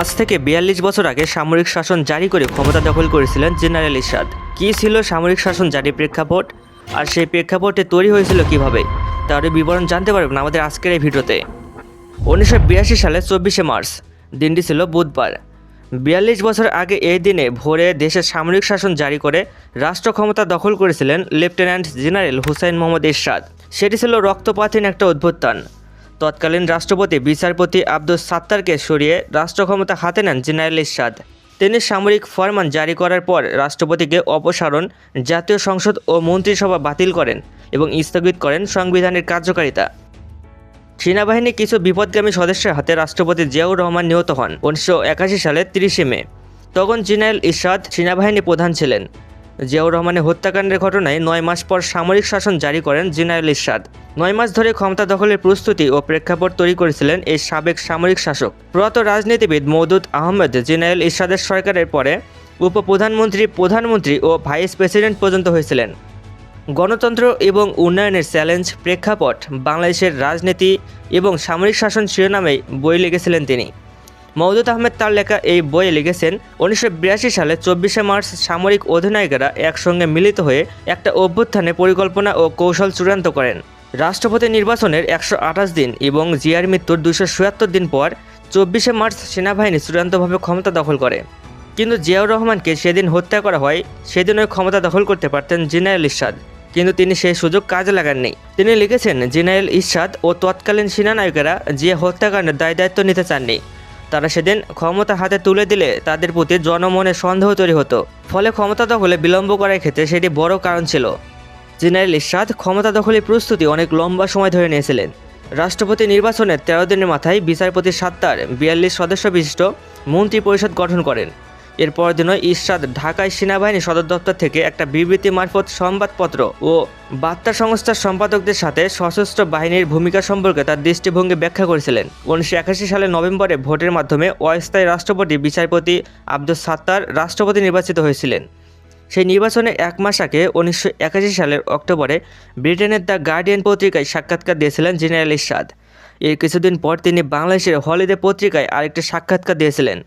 আজ থেকে বিয়াল্লিশ বছর আগে সামরিক শাসন জারি করে ক্ষমতা দখল করেছিলেন জেনারেল ইরশাদ। কী ছিল সামরিক শাসন জারি প্রেক্ষাপট? আর সেই প্রেক্ষাপটে তৈরি হয়েছিল কীভাবে? তার বিবরণ জানতে পারবেন আমাদের আজকের এই ভিডিওতে। উনিশশো বিরাশি সালে চব্বিশে মার্চ, দিনটি ছিল বুধবার। বিয়াল্লিশ বছর আগে এই দিনে ভোরে দেশের সামরিক শাসন জারি করে রাষ্ট্র ক্ষমতা দখল করেছিলেন লেফটেন্যান্ট জেনারেল হুসাইন মোহাম্মদ এরশাদ সেটি ছিল রক্তপাতহীন একটা অভ্যুত্থান। তৎকালীন রাষ্ট্রপতি বিচারপতি আব্দুল সাত্তারকে সরিয়ে রাষ্ট্র ক্ষমতা হাতে নেন জেনারেল ইরশাদ। তিনি সামরিক ফরমান জারি করার পর রাষ্ট্রপতিকে অপসারণ, জাতীয় সংসদ ও মন্ত্রিসভা বাতিল করেন এবং স্থগিত করেন সংবিধানের কার্যকারিতা। সেনাবাহিনী কিছু বিপদগামী সদস্যের হাতে রাষ্ট্রপতি জিয়াউর রহমান নিহত হন, উনিশশো একাশি সালের তিরিশে মে। তখন জেনারেল ইরশাদ সেনাবাহিনী প্রধান ছিলেন। জিয়াউর রহমানের হত্যাকাণ্ডের ঘটনায় নয় মাস পর সামরিক শাসন জারি করেন জিনায়ুল ইরশাদ। নয় মাস ধরে ক্ষমতা দখলের প্রস্তুতি ও প্রেক্ষাপট তৈরি করেছিলেন এই সাবেক সামরিক শাসক। প্রয়াত রাজনীতিবিদ মৌদুদ আহমেদ জেনারেল ইরশাদের সরকারের পরে উপপ্রধানমন্ত্রী, প্রধানমন্ত্রী ও ভাইস প্রেসিডেন্ট পর্যন্ত হয়েছিলেন। গণতন্ত্র এবং উন্নয়নের চ্যালেঞ্জ প্রেক্ষাপট বাংলাদেশের রাজনীতি এবং সামরিক শাসন শিরোনামেই বই লিখেছিলেন তিনি। মওদুদ আহমেদ তার লেখা এই বইয়ে লিখেছেন, উনিশশো বিরাশি সালে চব্বিশে মার্চ সামরিক অধিনায়কেরা একসঙ্গে মিলিত হয়ে একটা অভ্যুত্থানে পরিকল্পনা ও কৌশল চূড়ান্ত করেন। রাষ্ট্রপতি নির্বাচনের একশো আঠাশ দিন এবং জিয়ার মৃত্যুর দুশো দিন পর চব্বিশে মার্চ সেনাবাহিনী চূড়ান্তভাবে ক্ষমতা দখল করে। কিন্তু জিয়াউর রহমানকে সেদিন হত্যা করা হয় সেদিন ওই ক্ষমতা দখল করতে পারতেন জেনারেল ইরশাদ। কিন্তু তিনি সেই সুযোগ কাজে লাগাননি। তিনি লিখেছেন জেনারেল ইরশাদ ও তৎকালীন সেনানায়কেরা জিয়া হত্যাকাণ্ডের দায় দায়িত্ব নিতে চাননি তারা সেদিন ক্ষমতা হাতে তুলে দিলে তাদের প্রতি জনমনে সন্দেহ তৈরি হতো। ফলে ক্ষমতা দখলে বিলম্ব করার ক্ষেত্রে সেটি বড় কারণ ছিল। জেনারেল ইরশাদ ক্ষমতা দখলের প্রস্তুতি অনেক লম্বা সময় ধরে নিয়েছিলেন। রাষ্ট্রপতি নির্বাচনের তেরো দিনের মাথায় বিচারপতি সাত্তার বিয়াল্লিশ সদস্য বিশিষ্ট মন্ত্রী পরিষদ গঠন করেন। এরপর দিনও ইরশাদ ঢাকায় সেনাবাহিনী সদর দপ্তর থেকে একটা বিবৃতি মারফত সংবাদপত্র ও বার্তা সংস্থার সম্পাদকদের সাথে সশস্ত্র বাহিনীর ভূমিকা সম্পর্কে তার দৃষ্টিভঙ্গি ব্যাখ্যা করেছিলেন। উনিশশো সালের নভেম্বরে ভোটের মাধ্যমে অস্থায়ী রাষ্ট্রপতি, বিচারপতি আব্দুল সাত্তার রাষ্ট্রপতি নির্বাচিত হয়েছিলেন। সেই নির্বাচনে এক মাস আগে উনিশশো একাশি সালের অক্টোবরে ব্রিটেনের দ্য গার্ডিয়ান পত্রিকায় সাক্ষাৎকার দিয়েছিলেন জেনারেল ইরশাদ। এর কিছুদিন পর তিনি বাংলাদেশের হলিডে পত্রিকায় আরেকটি সাক্ষাৎকার দিয়েছিলেন।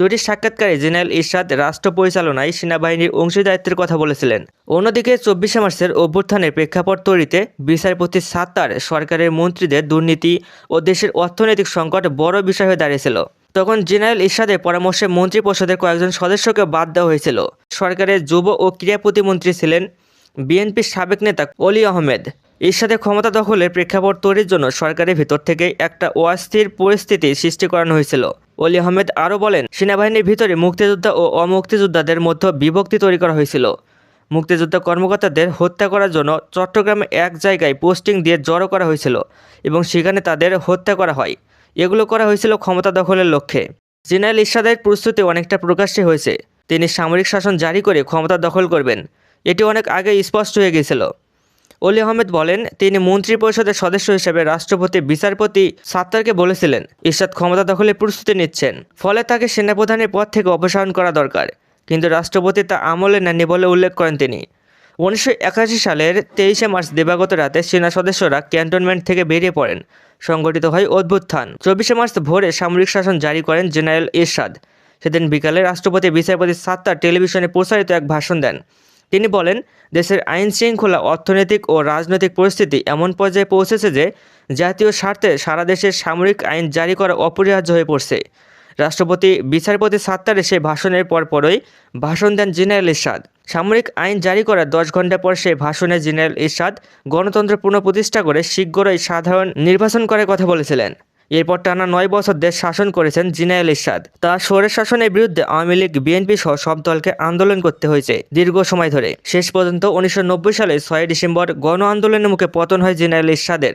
দুটি সাক্ষাৎকারে জেনারেল ইরশাদ রাষ্ট্র পরিচালনায় সেনাবাহিনীর অংশীদারিত্বের কথা বলেছিলেন। অন্যদিকে চব্বিশে মার্চের অভ্যুত্থানের প্রেক্ষাপট তৈরিতে বিচারপতি সাত্তার সরকারের মন্ত্রীদের দুর্নীতি ও দেশের অর্থনৈতিক সংকট বড় বিষয় হয়ে দাঁড়িয়েছিল। তখন জেনারেল ইরশাদের পরামর্শে মন্ত্রী পরিষদের কয়েকজন সদস্যকে বাদ দেওয়া হয়েছিল। সরকারের যুব ও ক্রীড়া প্রতিমন্ত্রী ছিলেন বিএনপির সাবেক নেতা অলি আহমেদ। ইরশাদের ক্ষমতা দখলের প্রেক্ষাপট তৈরির জন্য সরকারের ভিতর থেকে একটা অস্থির পরিস্থিতি সৃষ্টি করানো হয়েছিল। অলি আহমেদ আরও বলেন, সেনাবাহিনীর ভিতরে মুক্তিযোদ্ধা ও অমুক্তিযোদ্ধাদের মধ্যে বিভক্তি তৈরি করা হয়েছিল। মুক্তিযোদ্ধা কর্মকর্তাদের হত্যা করার জন্য চট্টগ্রামে এক জায়গায় পোস্টিং দিয়ে জড়ো করা হয়েছিল এবং সেখানে তাদের হত্যা করা হয়। এগুলো করা হয়েছিল ক্ষমতা দখলের লক্ষ্যে। জেনারেল ইরশাদের প্রস্তুতি অনেকটা প্রকাশ্যে হয়েছে। তিনি সামরিক শাসন জারি করে ক্ষমতা দখল করবেন। এটি অনেক আগে স্পষ্ট হয়ে গিয়েছিল। অলি আহমেদ বলেন, তিনি মন্ত্রী পরিষদের সদস্য হিসেবে রাষ্ট্রপতি, বিচারপতি সাত্তারকে বলেছিলেন, ইরশাদ ক্ষমতা দখলে প্রস্তুতি নিচ্ছেন। ফলে তাকে সেনাপ্রধানের পদ থেকে অপসারণ করা দরকার, কিন্তু রাষ্ট্রপতি তা আমলে নেননি বলে উল্লেখ করেন তিনি। উনিশশো একাশি সালের তেইশে মার্চ দিবাগত রাতে সেনা সদস্যরা ক্যান্টনমেন্ট থেকে বেরিয়ে পড়েন। সংগঠিত হয় অভ্যুত্থান। চব্বিশে মার্চ ভোরে সামরিক শাসন জারি করেন জেনারেল ইরশাদ। সেদিন বিকালে রাষ্ট্রপতি, বিচারপতি সাত্তার টেলিভিশনে প্রচারিত এক ভাষণ দেন। তিনি বলেন, দেশের আইন শৃঙ্খলা অর্থনৈতিক ও রাজনৈতিক পরিস্থিতি এমন পর্যায়ে পৌঁছেছে যে জাতীয় স্বার্থে সারা দেশের সামরিক আইন জারি করা অপরিহার্য হয়ে পড়ছে। রাষ্ট্রপতি বিচারপতি সাত্তারে সেই ভাষণের পরপরই ভাষণ দেন জেনারেল ইরশাদ। সামরিক আইন জারি করার দশ ঘণ্টা পর সেই ভাষণে জেনারেল ইরশাদ গণতন্ত্র পুনঃপ্রতিষ্ঠা করে শীঘ্রই সাধারণ নির্বাচন করার কথা বলেছিলেন। এরপর টানা নয় বছর দেশ শাসন করেছেন জিনায়েল ইরশাদ। তা সোরের শাসনের বিরুদ্ধে আওয়ামী লীগ, বিএনপি সহ সব দলকে আন্দোলন করতে হয়েছে দীর্ঘ সময় ধরে। শেষ পর্যন্ত উনিশশো নব্বই সালে ছয় ডিসেম্বর গণ আন্দোলনের মুখে পতন হয় জিনায়েল ইরশাদের।